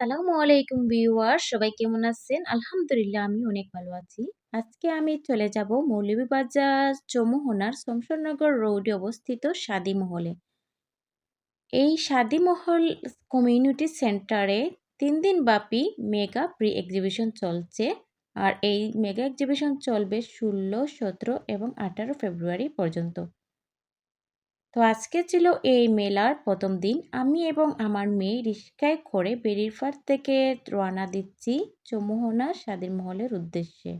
সালামু আলাইকুম ভিউয়ার সবাই কেমন আছেন? আলহামদুলিল্লাহ আমি অনেক ভালো আছি। আজকে আমি চলে যাব মৌলভীবাজার চৌমোহনার শমশাননগর রোডে অবস্থিত শাদি মহলে। এই শাদি মহল কমিউনিটি সেন্টারে তিন দিন ব্যাপী মেগা প্রি এক্সিবিশন চলছে আর এই মেগা এক্সিবিশন চলবে ষোলো, সতেরো এবং আঠারো ফেব্রুয়ারি পর্যন্ত। তো আজকে ছিল এই মেলার প্রথম দিন। আমি এবং আমার মেয়ে রিক্সায় করে বেরিরফার থেকে রওনা দিচ্ছি চৌমোহনা স্বাধীন মহলের উদ্দেশ্যে।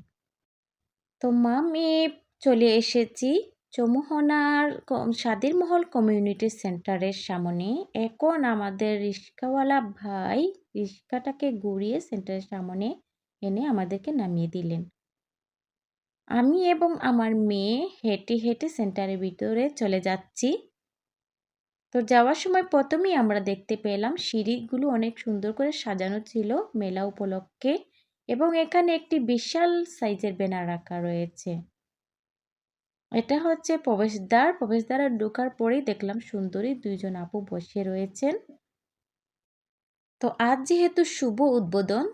তো মা, মেয়ে চলে এসেছি চৌমোহনার স্বাধীন মহল কমিউনিটি সেন্টারের সামনে। এখন আমাদের রিক্সাওয়ালা ভাই রিক্সাটাকে ঘুরিয়ে সেন্টারের সামনে এনে আমাদেরকে নামিয়ে দিলেন। আমি এবং আমার মেয়ে হেঁটে হেঁটে সেন্টারের ভিতরে চলে যাচ্ছি। তো যাওয়ার সময় প্রথমেই আমরা দেখতে পেলাম সিঁড়িগুলো অনেক সুন্দর করে সাজানো ছিল মেলা উপলক্ষে এবং এখানে একটি বিশাল সাইজের ব্যানার রাখা রয়েছে। এটা হচ্ছে প্রবেশদ্বার। প্রবেশদ্বারে ঢোকার পরেই দেখলাম সুন্দরী দুইজন আপু বসে রয়েছেন। তো আজ যেহেতু শুভ উদ্বোধন,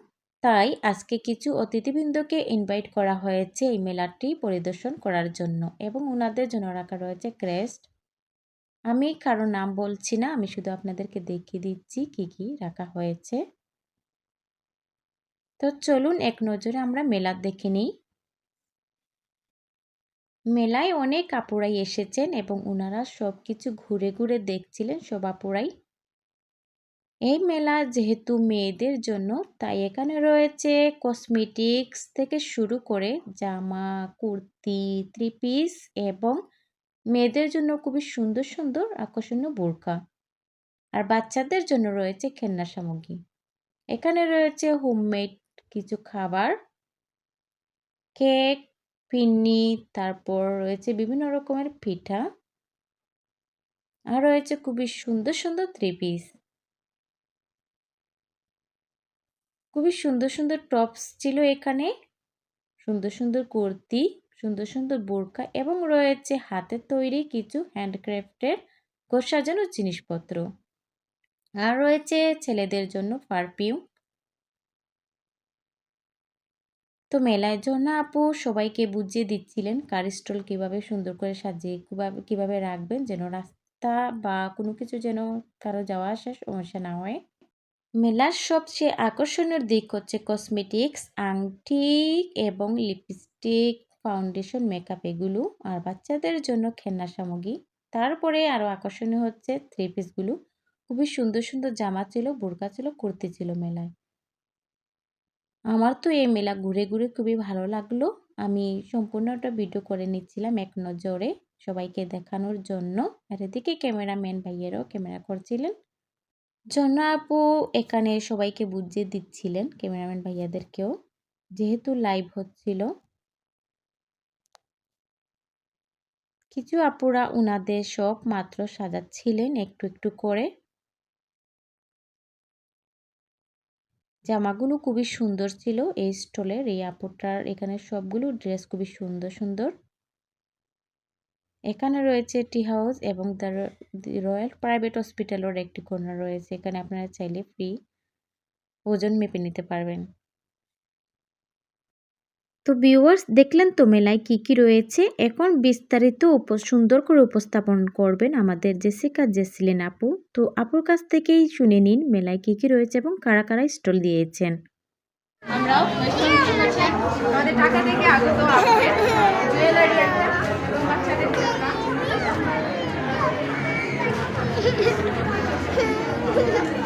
তাই আজকে কিছু অতিথিবৃন্দকে ইনভাইট করা হয়েছে এই মেলাটি পরিদর্শন করার জন্য এবং ওনাদের জন্য রাখা রয়েছে ক্রেস্ট আমি কারও নাম বলছি না, আমি শুধু আপনাদেরকে দেখিয়ে দিচ্ছি কি কি রাখা হয়েছে। তো চলুন এক নজরে আমরা মেলা দেখে নিই। মেলায় অনেক আপুরাই এসেছেন এবং ওনারা সব কিছু ঘুরে ঘুরে দেখছিলেন, সব আপুরাই। এই মেলা যেহেতু মেয়েদের জন্য, তাই এখানে রয়েছে কসমেটিক্স থেকে শুরু করে জামা, কুর্তি থ্রি পিস এবং মেয়েদের জন্য খুবই সুন্দর সুন্দর, আকর্ষণীয় বোরকা। আর বাচ্চাদের জন্য রয়েছে খেলনা সামগ্রী। এখানে রয়েছে হোমমেড কিছু খাবার কেক পিন্নি, তারপর রয়েছে বিভিন্ন রকমের পিঠা। আর রয়েছে খুবই সুন্দর সুন্দর থ্রি পিস খুবই সুন্দর সুন্দর টপস ছিল এখানে। সুন্দর সুন্দর কুর্তি। সুন্দর সুন্দর বোরকা এবং রয়েছে হাতের তৈরি কিছু হ্যান্ডক্রাফটের ঘর সাজানোর জিনিসপত্র। আর রয়েছে ছেলেদের জন্য পারফিউম তো মেলায় জন্য আপু সবাইকে বুঝিয়ে দিচ্ছিলেন কার স্টল কীভাবে সুন্দর করে সাজিয়ে কীভাবে কীভাবে রাখবেন যেন রাস্তা বা কোনো কিছু যেন কারও যাওয়া আসার সমস্যা না হয়। মেলার সবচেয়ে আকর্ষণীয় দিক হচ্ছে কসমেটিক্স আংটি এবং লিপস্টিক ফাউন্ডেশন মেকআপ এগুলো আর বাচ্চাদের জন্য খেলনা সামগ্রী। তারপরে আরও আকর্ষণীয় হচ্ছে থ্রি পিসগুলো খুবই সুন্দর সুন্দর জামা ছিল, বোরকা ছিল, কুর্তি ছিল মেলায়। আমার তো এই মেলা ঘুরে ঘুরে খুবই ভালো লাগল। আমি সম্পূর্ণটা ভিডিও করে নিচ্ছিলাম এক নজরে সবাইকে দেখানোর জন্য। আর এদিকে ক্যামেরাম্যান ভাইয়েরও ক্যামেরা করছিলেন। জন্য আপু এখানে সবাইকে বুঝিয়ে দিচ্ছিলেন ক্যামেরাম্যান ভাইয়াদেরকেও। যেহেতু লাইভ হচ্ছিল কিছু আপুরা উনাদের সব মাত্র সাজাচ্ছিলেন একটু একটু করে। জামাগুলো খুবই সুন্দর ছিল এই স্টলের এই আপুটার এখানে সবগুলো ড্রেস খুবই সুন্দর সুন্দর। এখানে রয়েছে টি হাউস এবং দ্য রয়্যাল প্রাইভেট হসপিটালের একটি কর্নার রয়েছে, এখানে আপনারা চাইলে ফ্রি ওজন মেপে নিতে পারবেন। তো ভিউয়ার্স দেখলেন তো মেলায় কি কি রয়েছে? এখন বিস্তারিত উপ সুন্দর করে উপস্থাপন করবেন আমাদের জেসিকা জেসিলেন আপু। তো আপুর কাছ থেকেই শুনে নিন মেলায় কি কি রয়েছে এবং কারা কারা স্টল দিয়েছেন। আমরাও আমাদের ঢাকা থেকে আগত জুয়েলারি একটা বাচ্চাদের আমি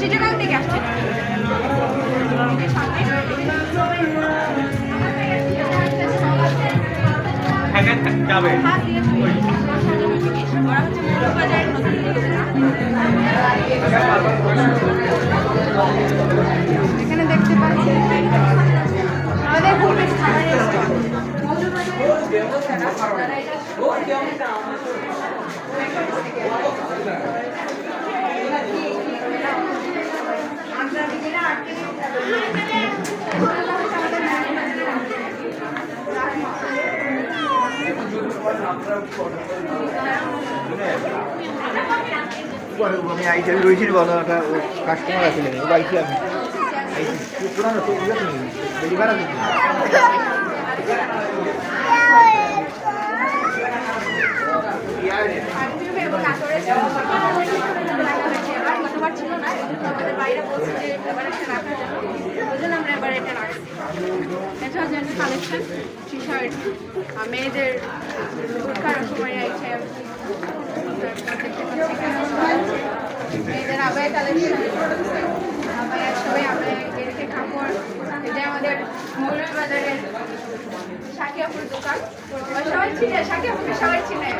চিটাগাং থেকে আসছে যাবে এখানে দেখতে পাচ্ছি আমাদের আমি আইটেল রয়েছিল বলো ওটা ও কাস্টমার আছে ও বাইকে আমি। পুরানো তো বুঝলাম ডেলিভার আছে হচ্ছে একটা কালেকশন টি শার্ট মেয়েদের বুটকার সময় আছে। মেয়েদের আবায় কালেকশন আবায় সবাই আমরা এদিকে কাপড় এটা আমাদের মৌলবাজারের সাকিয়াপুর দোকান। সবাই সবাই চিনে।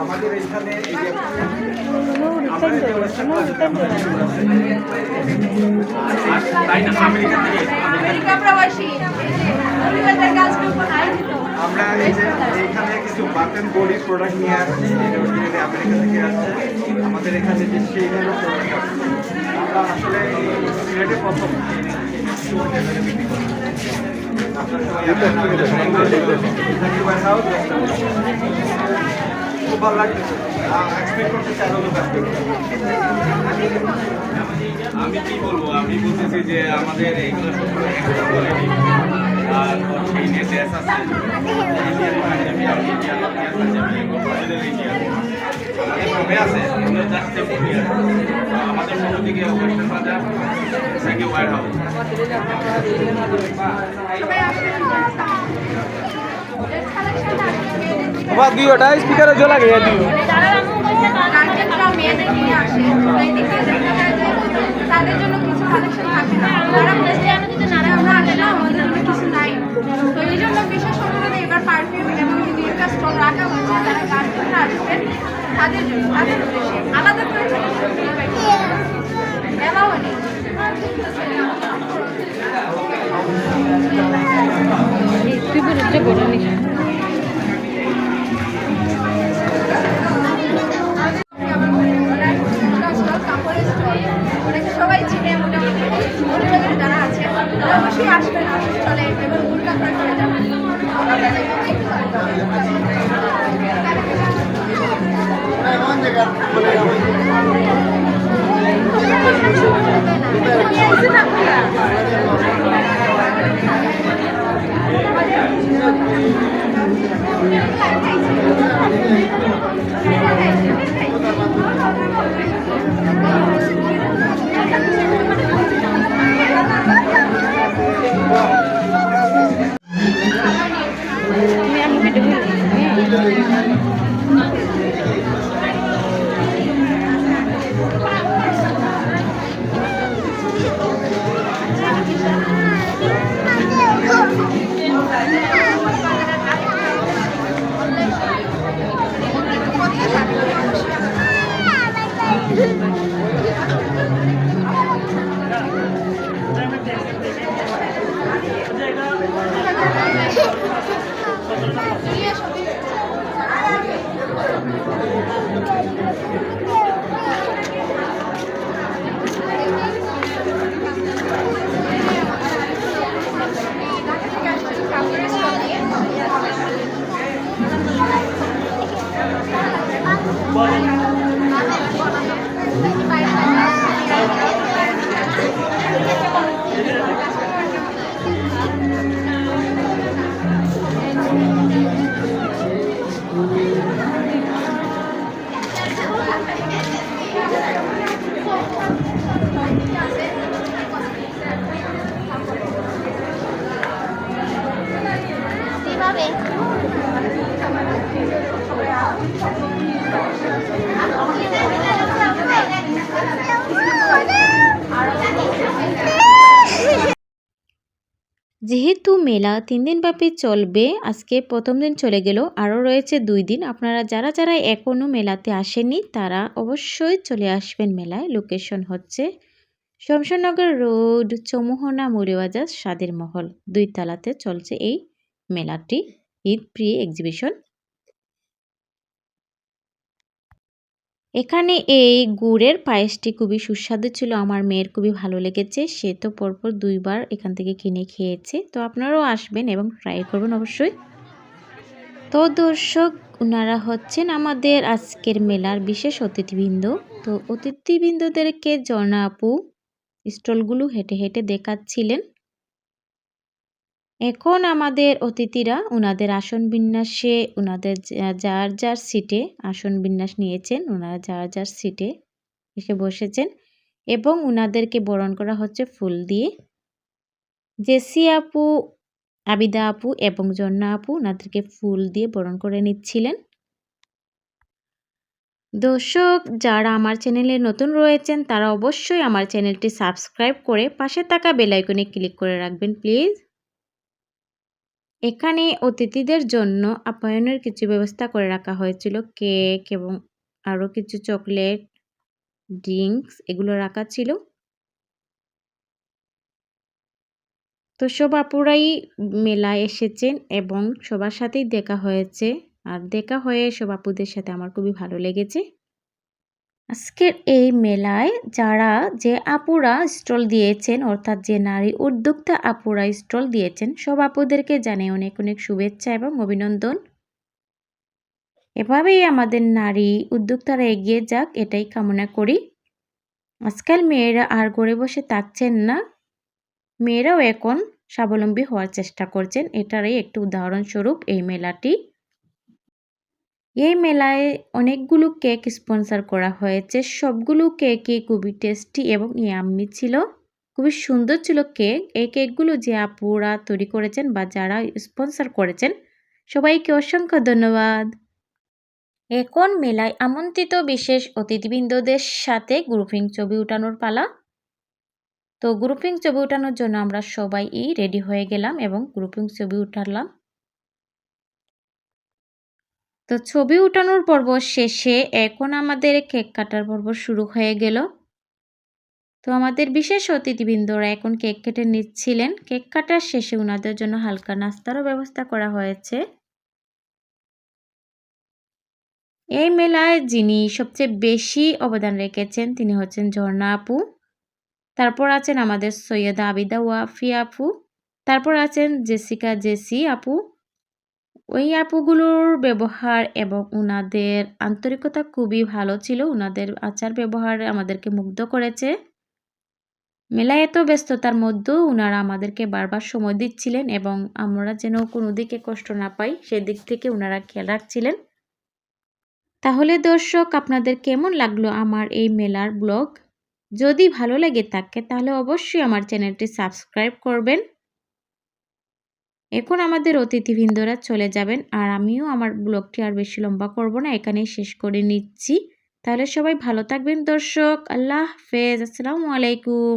আমাদের এখানে আমরা এখানে কিছু বাটন বডি প্রোডাক্ট নিয়ে আসছি আমেরিকা থেকে আসছে আমাদের এখানে যে সেই প্রোডাক্ট আছে, আমরা আসলে সিলেটে প্রথম। আমি কি বলব আমি বলতেছি যে আমাদের quality। আর আছে আমাদের আছে এগুলো সব ওয়েস্টার্ন বাজার থেকে ওয়ার হাউস সবাই আসবেন কালেকশনটা দুইটা স্পিকারে জোলা গিয়ে দিও তাদের জন্য কিছু কালেকশন থাকে না। বলছে যারা আমরা আগে না আমাদের জন্য কিছু নাই। তো এই জন্য বিশেষ অনুরোধে এবার পারফিউম রাখা হয়েছে যারা আসবেন তাদের জন্য তাদের আলাদা করে এলাও নেই। কাপড়ের যেহেতু মেলা তিন দিন দিনব্যাপী চলবে, আজকে প্রথম দিন চলে গেল, আরও রয়েছে দুই দিন। আপনারা যারা যারা এখনও মেলাতে আসেনি তারা অবশ্যই চলে আসবেন মেলায়। লোকেশন হচ্ছে শমশনগর রোড, চমোহনা মুড়িবাজার স্বাদের মহল। দুই তালাতে চলছে এই মেলাটি ঈদ প্রি এক্সিবিশন এখানে এই গুড়ের পায়েসটি খুবই সুস্বাদু ছিল, আমার মেয়ের খুবই ভালো লেগেছে, সে তো পরপর দুইবার এখান থেকে কিনে খেয়েছে, তো আপনারাও আসবেন এবং ট্রাই করবেন অবশ্যই। তো দর্শক ওনারা হচ্ছেন আমাদের আজকের মেলার বিশেষ অতিথিবৃন্দ, তো অতিথিবৃন্দদেরকে আপু স্টলগুলো হেঁটে হেঁটে দেখাচ্ছিলেন। এখন আমাদের অতিথিরা ওনাদের আসন বিন্যাসে ওনাদের যার যার সিটে আসন বিন্যাস নিয়েছেন ওনারা যার যার সিটে এসে বসেছেন এবং ওনাদেরকে বরণ করা হচ্ছে ফুল দিয়ে। জেসি আপু, আবিদা আপু এবং জন্না আপু ওনাদেরকে ফুল দিয়ে বরণ করে নিচ্ছিলেন। দর্শক, যারা আমার চ্যানেলে নতুন রয়েছেন, তারা অবশ্যই আমার চ্যানেলটি সাবস্ক্রাইব করে পাশে থাকা বেলাইকনে ক্লিক করে রাখবেন, প্লিজ। এখানে অতিথিদের জন্য আপ্যায়নের কিছু ব্যবস্থা করে রাখা হয়েছিল। কেক এবং আরও কিছু চকলেট, ড্রিঙ্কস এগুলো রাখা ছিল। তো সব আপুরাই মেলায় এসেছেন এবং সবার সাথেই দেখা হয়েছে। আর দেখা হয়ে সব আপুদের সাথে আমার খুবই ভালো লেগেছে। আজকের এই মেলায় যারা যে আপুরা স্টল দিয়েছেন, অর্থাৎ যে নারী উদ্যোক্তা আপুরা স্টল দিয়েছেন, সব আপুদেরকে জানাই অনেক অনেক শুভেচ্ছা এবং অভিনন্দন। এভাবেই আমাদের নারী উদ্যোক্তারা এগিয়ে যাক, এটাই কামনা করি। আজকাল মেয়েরা আর ঘরে বসে থাকছেন না। মেয়েরাও এখন স্বাবলম্বী হওয়ার চেষ্টা করছেন। এটারই একটি উদাহরণস্বরূপ এই মেলাটি। এই মেলায় অনেকগুলো কেক স্পন্সর করা হয়েছে। সবগুলো কেকই খুবই টেস্টি এবং ইয়াম্মি ছিল। খুবই সুন্দর ছিল কেক। এই কেকগুলো যে আপুরা তৈরি করেছেন বা যারা স্পন্সর করেছেন, সবাইকে অসংখ্য ধন্যবাদ। এখন মেলায় আমন্ত্রিত বিশেষ অতিথিবৃন্দদের সাথে গ্রুপিং ছবি উঠানোর পালা। তো গ্রুপিং ছবি উঠানোর জন্য আমরা সবাই রেডি হয়ে গেলাম এবং গ্রুপিং ছবি উঠালাম। তো ছবি উঠানোর পর্ব শেষে এখন আমাদের কেক কাটার পর্ব শুরু হয়ে গেল। তো আমাদের বিশেষ অতিথিবৃন্দরা এখন কেক কেটে নিচ্ছিলেন। কেক কাটার শেষে ওনাদের জন্য হালকা নাস্তারও ব্যবস্থা করা হয়েছে। এই মেলায় যিনি সবচেয়ে বেশি অবদান রেখেছেন তিনি হচ্ছেন ঝর্ণা আপু। তারপর আছেন আমাদের সৈয়দা আবিদা ওয়াফি আপু। তারপর আছেন জেসিকা জেসি আপু। ওই আপুগুলোর ব্যবহার এবং ওনাদের আন্তরিকতা খুবই ভালো ছিল। ওনাদের আচার ব্যবহার আমাদেরকে মুগ্ধ করেছে। মেলায় এত ব্যস্ততার মধ্যেও ওনারা আমাদেরকে বারবার সময় দিচ্ছিলেন এবং আমরা যেন কোনো দিকে কষ্ট না পাই, সেদিক থেকে ওনারা খেয়াল রাখছিলেন। তাহলে দর্শক, আপনাদের কেমন লাগল আমার এই মেলার ব্লগ? যদি ভালো লেগে থাকে, তাহলে অবশ্যই আমার চ্যানেলটি সাবস্ক্রাইব করবেন। এখন আমাদের অতিথিবৃন্দরা চলে যাবেন আর আমিও আমার ব্লগটি আর বেশি লম্বা করব না, এখানেই শেষ করে নিচ্ছি। তাহলে সবাই ভালো থাকবেন দর্শক, আল্লাহ হাফেজ, আসসালামু আলাইকুম।